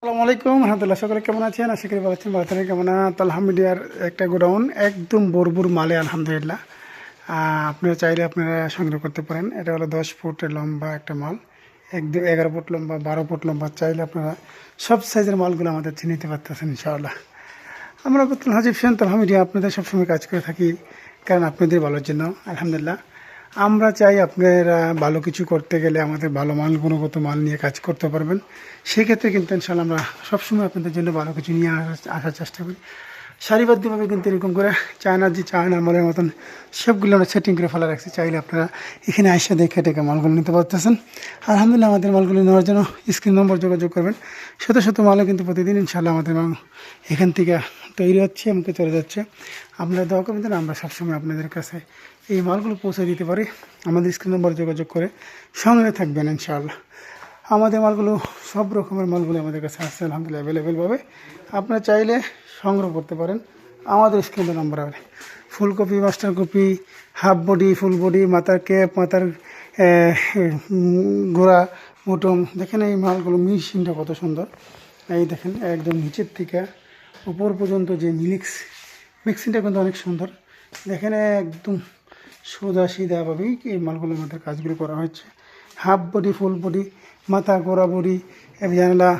আসসালামু আলাইকুম রহমতুল্লাহ সকলে কেমন আছেন? আশা করি আছেন, ভালো থাকেন, কেমন তাল হামিডিয়ার একটা গোডাউন, একদম বরবুর মালে, আলহামদুলিল্লাহ। আপনারা চাইলে আপনারা সংগ্রহ করতে পারেন। এটা হলো দশ ফুটের লম্বা একটা মাল, একদম এগারো ফুট লম্বা, বারো ফুট লম্বা। চাইলে আপনারা সব সাইজের মালগুলো আমাদের চিনে নিতে পারতেছেন, ইনশাআল্লাহ। আমরা বর্তমান হাজিব সেন তাল হামিডিয়া আপনাদের সবসময় কাজ করে থাকি, কারণ আপনাদের ভালোর জন্য, আলহামদুলিল্লাহ। আমরা চাই আপনারা ভালো কিছু করতে গেলে আমাদের ভালো মাল, গুণগত মাল নিয়ে কাজ করতে পারবেন। সেক্ষেত্রে কিন্তু ইনশাল্লাহ আমরা সবসময় আপনাদের জন্য ভালো কিছু নিয়ে আসার- চেষ্টা করি। সারিবদ্ধভাবে কিন্তু এরকম করে চায়নার যে চায়নার মালের মতন সবগুলো আমরা সেটিং করে ফেলা রাখছি। চাইলে আপনারা এখানে আইসা দেখে টেকে মালগুলো নিতে পারতেছেন। আলহামদুলিল্লাহ আমাদের মালগুলো নেওয়ার জন্য স্ক্রিন নম্বর যোগাযোগ করবেন। শত শত মালও কিন্তু প্রতিদিন ইনশাল্লাহ আমাদের এখান থেকে তৈরি হচ্ছে আমাকে চলে যাচ্ছে। আপনারা দোয়া করবেন আমরা সবসময় আপনাদের কাছে এই মালগুলো পৌঁছে দিতে পারি। আমাদের স্ক্রিন নম্বর যোগাযোগ করে সঙ্গে থাকবেন, ইনশাআল্লাহ। আমাদের মালগুলো, সব রকমের মালগুলো আমাদের কাছে আসছে আলহামদুলিল্লাহ অ্যাভেলেবেল পাবে আপনারা চাইলে সংগ্রহ করতে পারেন। আমাদের স্ক্রিনের নম্বর হবে ফুলকপি master copy half body, full body, মাথার ক্যাপ, মাথার গোড়া, মোটম। দেখেন এই মালগুলো, মেশিনটা কত সুন্দর। এই দেখেন, একদম নিচের থেকে উপর পর্যন্ত যে মিলিক্স মিক্সিংটা কিন্তু অনেক সুন্দর। দেখেন একদম সোজা সিধাভাবেই এই মালগুলো মধ্যে কাজগুলো করা হচ্ছে হাফ বডি, ফুল বডি, মাথা, গোড়া বডি জানালা